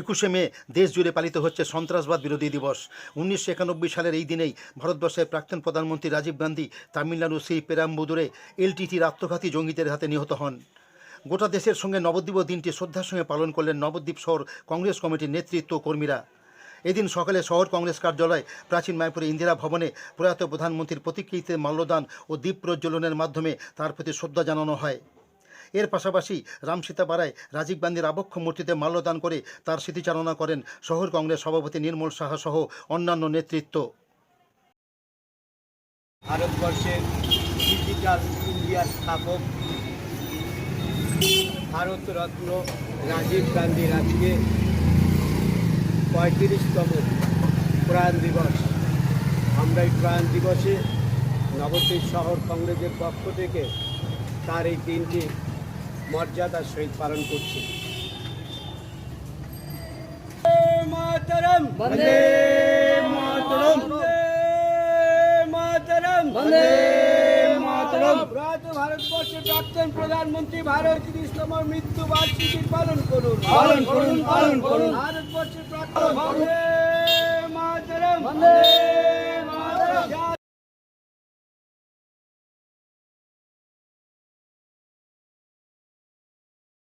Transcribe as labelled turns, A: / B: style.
A: একুশে মে দেশ জুড়ে পালিত হচ্ছে সন্ত্রাসবাদ বিরোধী দিবস। উনিশশো একানব্বই সালের এই দিনেই ভারতবর্ষের প্রাক্তন প্রধানমন্ত্রী রাজীব গান্ধী তামিলনাড়ু শ্রী পেরাম্বুদুরে এলটিটির আত্মঘাতী জঙ্গিদের হাতে নিহত হন। গোটা দেশের সঙ্গে নবদ্বীপ দিনটি শ্রদ্ধার সঙ্গে পালন করলেন নবদ্বীপ শহর কংগ্রেস কমিটির নেতৃত্ব কর্মীরা এদিন সকালে শহর কংগ্রেস কার্যালয়, প্রাচীন মায়াপুরে ইন্দিরা ভবনে প্রয়াত প্রধানমন্ত্রীর প্রতিকৃতিতে মাল্যদান ও দ্বীপ প্রজ্বলনের মাধ্যমে তার প্রতি শ্রদ্ধা জানানো হয়। এর পাশাপাশি রামসীতাপাড়ায় রাজীব গান্ধীর আবক্ষ মূর্তিতে মাল্যদান করে তার স্মৃতিচারণা করেন শহর কংগ্রেস সভাপতি নির্মল সাহা সহ অন্যান্য নেতৃত্ব।
B: ভারতবর্ষের ডিজিটাল ভারতরত্ন রাজীব গান্ধীর আজকে পঁয়ত্রিশতম প্রয়াণ দিবস। আমরা এই প্রয়াণ দিবসে নবদ্বীপ শহর কংগ্রেসের পক্ষ থেকে তার এই দিনটি মর্যাদার সহিত পালন করছি। মাতরম বন্দে মাতরম। বন্দে মাতরম। বন্দে মাতরম। প্রয়াত ভারতবর্ষের প্রাক্তন প্রধানমন্ত্রী ভারত তিরিশতম মৃত্যু বার্ষিকী পালন করুন। পালন করুন পালন করুন। ভারতবর্ষের প্রাক্তন বন্দে মাতরম। বন্দে